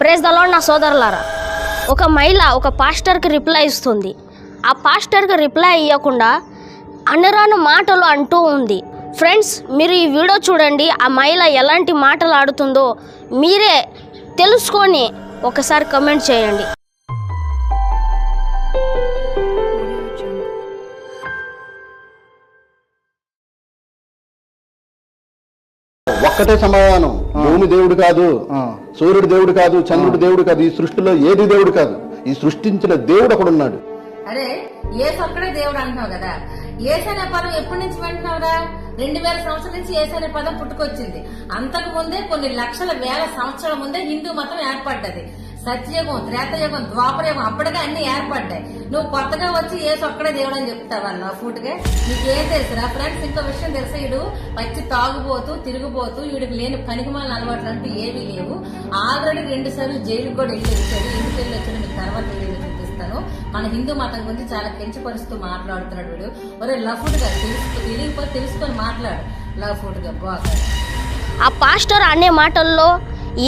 Praise దలో నా సోదరులారా. ఒక మహిళ ఒక పాస్టర్కి రిప్లై ఇస్తుంది. ఆ పాస్టర్కి రిప్లై ఇవ్వకుండా అనరాని మాటలు అంటూ ఉంది. ఫ్రెండ్స్ మీరు ఈ వీడియో చూడండి ఆ మహిళ ఎలాంటి మాటలు ఆడుతుందో మీరే తెలుసుకొని ఒకసారి కమెంట్ చేయండి. ఒక్కటే సమాధానం భూమి దేవుడు కాదు. సూర్యుడు దేవుడు కాదు చంద్రుడు దేవుడు కాదు ఈ సృష్టిలో ఏది దేవుడు కాదు. ఈ సృష్టించిన దేవుడు ఒకడున్నాడు అరే ఏసు ఒక్కడే దేవుడు అంటున్నావు కదా? ఏసు అనే పదం ఎప్పటి నుంచి వింటున్నావురా? రెండు వేల సంవత్సరాల నుంచి ఏసు అనే పదం పుట్టుకొచ్చింది. అంతకు ముందే కొన్ని లక్షల వేల సంవత్సరాల ముందే హిందూ మతం ఏర్పడ్డది. సత్యయుగం త్రేతయుగం ద్వాపరయుగం అప్పటికే అన్ని ఏర్పడ్డాయి. నువ్వు కొత్తగా వచ్చి ఏసు ఒక్కడే దేవుడు అని చెప్తావా నా ఫుడ్గా నీకేం తెలుసురా? ఫ్రెండ్స్ ఇంకో విషయం తెలుసా? వీడు పచ్చి తాగుబోతూ తిరిగిపోతూ వీడికి లేని పనికిమాల అలవాట్లు అంటూ ఏమీ లేవు. ఆల్రెడీ రెండు సార్లు జైలుకి కూడా వెళ్ళి వచ్చాడు. ఇంటికి వెళ్ళి వచ్చాడు మీకు తర్వాత వీడియో చూపిస్తాను. మన హిందూ మతం గురించి చాలా కించపరుస్తూ మాట్లాడుతున్నాడు వీడు. ఒరే లఫుడ్గా తెలుసుకో తెలియకపోతే తెలుసుకొని మాట్లాడు. లఫుడ్గా బాగా ఆ పాస్టర్ అనే మాటల్లో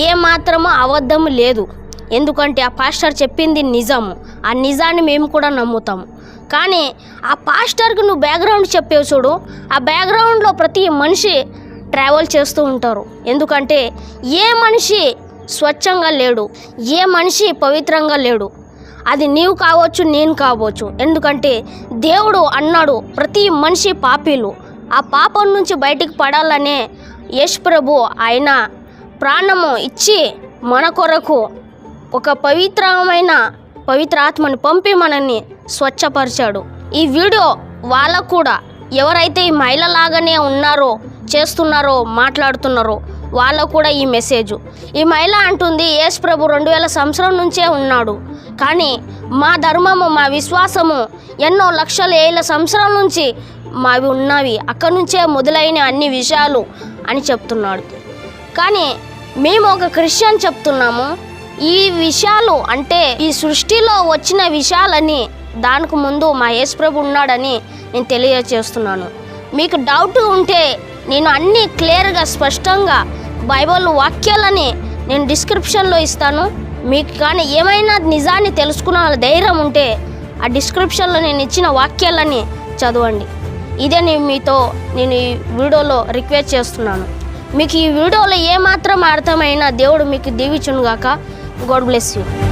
ఏ మాత్రము అబద్ధం లేదు. ఎందుకంటే ఆ పాస్టర్ చెప్పింది నిజం. ఆ నిజాన్ని మేము కూడా నమ్ముతాం. కానీ ఆ పాస్టర్కి నువ్వు బ్యాక్గ్రౌండ్ చెప్పేవు చూడు. ఆ బ్యాక్గ్రౌండ్లో ప్రతి మనిషి ట్రావెల్ చేస్తూ ఉంటారు. ఎందుకంటే ఏ మనిషి స్వచ్ఛంగా లేడు ఏ మనిషి పవిత్రంగా లేడు. అది నీవు కావచ్చు నేను కావచ్చు. ఎందుకంటే దేవుడు అన్నాడు ప్రతి మనిషి పాపీలు. ఆ పాపం నుంచి బయటికి పడాలనే యశ్ ప్రభు ఆయన ప్రాణము ఇచ్చి మన కొరకు ఒక పవిత్రమైన పవిత్ర ఆత్మని పంపి మనల్ని స్వచ్ఛపరిచాడు. ఈ వీడియో వాళ్ళకు కూడా ఎవరైతే ఈ మహిళలాగానే ఉన్నారో చేస్తున్నారో మాట్లాడుతున్నారో వాళ్ళకు కూడా ఈ మెసేజ్. ఈ మహిళ అంటుంది యేసు ప్రభు రెండు వేల సంవత్సరం నుంచే ఉన్నాడు. కానీ మా ధర్మము మా విశ్వాసము ఎన్నో లక్షల ఏళ్ళ సంవత్సరాల నుంచి మావి ఉన్నవి. అక్కడి నుంచే మొదలైన అన్ని విషయాలు అని చెప్తున్నాడు. కానీ మేము ఒక క్రిస్టియన్ చెప్తున్నాము. ఈ విషయాలు అంటే ఈ సృష్టిలో వచ్చిన విషయాలని దానికి ముందు మా యేసుప్రభు ఉన్నాడని నేను తెలియజేస్తున్నాను. మీకు డౌట్ ఉంటే నేను అన్నీ క్లియర్గా స్పష్టంగా బైబిల్ వాక్యాలని నేను డిస్క్రిప్షన్లో ఇస్తాను. మీకు కానీ ఏమైనా నిజాన్ని తెలుసుకున్న ధైర్యం ఉంటే ఆ డిస్క్రిప్షన్లో నేను ఇచ్చిన వాక్యాలని చదవండి. ఇదే నేను మీతో నేను ఈ వీడియోలో రిక్వెస్ట్ చేస్తున్నాను. మీకు ఈ వీడియోలో ఏమాత్రం అర్థమైనా దేవుడు మీకు దీవించును God bless you.